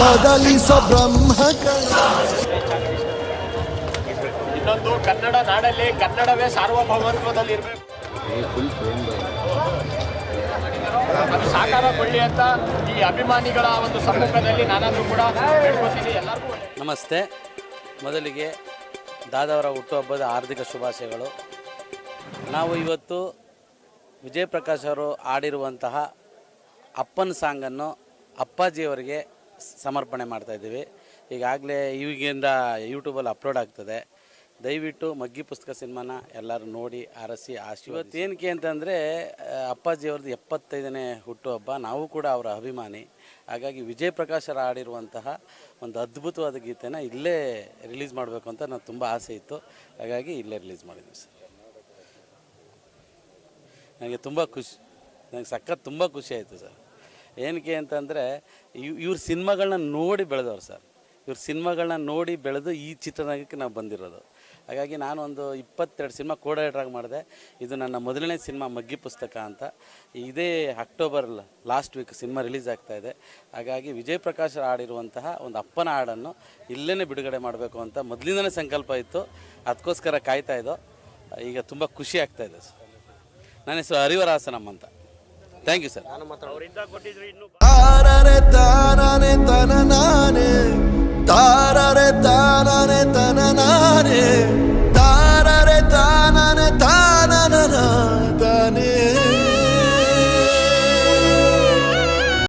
ಬದಲಿಸೋ ಬ್ರಹ್ಮಕಣ ಇನ್ನೊಂದು ಕನ್ನಡ ನಾಡಲ್ಲಿ ಕನ್ನಡವೇ ಸಾರ್ವಭೌಮತ್ವದಲ್ಲಿ ಇರಬೇಕು ಅದು ಸಾಕಾರಗೊಳ್ಳಿ ಅಂತ ಈ ಅಭಿಮಾನಿಗಳ ಒಂದು ಸಮ್ಮುಖದಲ್ಲಿ ನಾನಾದರೂ ಕೂಡ ಹೇಳ್ಕೊತೀನಿ. ಎಲ್ಲರಿಗೂ ನಮಸ್ತೆ. ಮೊದಲಿಗೆ ದಾದವರ ಹುಟ್ಟುಹಬ್ಬದ ಹಾರ್ದಿಕ ಶುಭಾಶಯಗಳು. ನಾವು ಇವತ್ತು ವಿಜಯ್ ಪ್ರಕಾಶ್ ಅವರು ಆಡಿರುವಂತಹ ಅಪ್ಪನ ಸಾಂಗನ್ನು ಅಪ್ಪಾಜಿಯವರಿಗೆ ಸಮರ್ಪಣೆ ಮಾಡ್ತಾ ಇದ್ದೀವಿ. ಈಗಾಗಲೇ ಈಗಿಂದ ಯೂಟ್ಯೂಬಲ್ಲಿ ಅಪ್ಲೋಡ್ ಆಗ್ತದೆ. ದಯವಿಟ್ಟು ಮಗ್ಗಿ ಪುಸ್ತಕ ಸಿನಿಮಾನ ಎಲ್ಲರೂ ನೋಡಿ ಆರಸಿ ಆಶೀರ್ವಾದ ಏನಕ್ಕೆ ಅಂತಂದರೆ ಅಪ್ಪಾಜಿಯವ್ರದ್ದು ಎಪ್ಪತ್ತೈದನೇ ಹುಟ್ಟುಹಬ್ಬ ನಾವು ಕೂಡ ಅವರ ಅಭಿಮಾನಿ. ಹಾಗಾಗಿ ವಿಜಯ್ ಪ್ರಕಾಶರ ಆಡಿರುವಂತಹ ಒಂದು ಅದ್ಭುತವಾದ ಗೀತೆನ ಇಲ್ಲೇ ರಿಲೀಸ್ ಮಾಡಬೇಕು ಅಂತ ನಾನು ತುಂಬ ಆಸೆ ಇತ್ತು. ಹಾಗಾಗಿ ಇಲ್ಲೇ ರಿಲೀಸ್ ಮಾಡಿದ್ವಿ ಸರ್. ನನಗೆ ತುಂಬ ಖುಷಿ ನನಗೆ ಸಖತ್ ತುಂಬ ಖುಷಿ ಆಯಿತು ಸರ್. ಏನಕ್ಕೆ ಅಂತಂದರೆ, ಇವ್, ಇವ್ರ ಸಿನಿಮಾಗಳನ್ನ ನೋಡಿ ಬೆಳೆದವ್ರು ಸರ್. ಇವ್ರ ಸಿನಿಮಾಗಳನ್ನ ನೋಡಿ ಬೆಳೆದು ಈ ಚಿತ್ರರಂಗಕ್ಕೆ ನಾವು ಬಂದಿರೋದು. ಹಾಗಾಗಿ ನಾನು ಒಂದು ಇಪ್ಪತ್ತೆರಡು ಸಿನಿಮಾ ಕೋಡೈಟ್ರಾಗಿ ಮಾಡಿದೆ. ಇದು ನನ್ನ ಮೊದಲನೇ ಸಿನಿಮಾ ಮಗ್ಗಿ ಪುಸ್ತಕ ಅಂತ. ಇದೇ October last week cinema release ಆಗ್ತಾ ಇದೆ. ಹಾಗಾಗಿ ವಿಜಯ್ ಪ್ರಕಾಶ್ ಆಡಿರುವಂತಹ ಒಂದು ಅಪ್ಪನ ಹಾಡನ್ನು ಇಲ್ಲೇ ಬಿಡುಗಡೆ ಮಾಡಬೇಕು ಅಂತ ಮೊದಲಿಂದನೇ ಸಂಕಲ್ಪ ಇತ್ತು. ಅದಕ್ಕೋಸ್ಕರ ಕಾಯ್ತಾ ಇದ್ದೋ. ಈಗ ತುಂಬ ಖುಷಿ ಆಗ್ತಾ ಇದೆ ಸರ್. ನನ್ನ ಹೆಸರು ಹರಿವರಾಸನಮ್ಮ ಅಂತ. ಥ್ಯಾಂಕ್ ಯು ಸರ್ ತಾರರೆ ತಾರನೆ ತನನ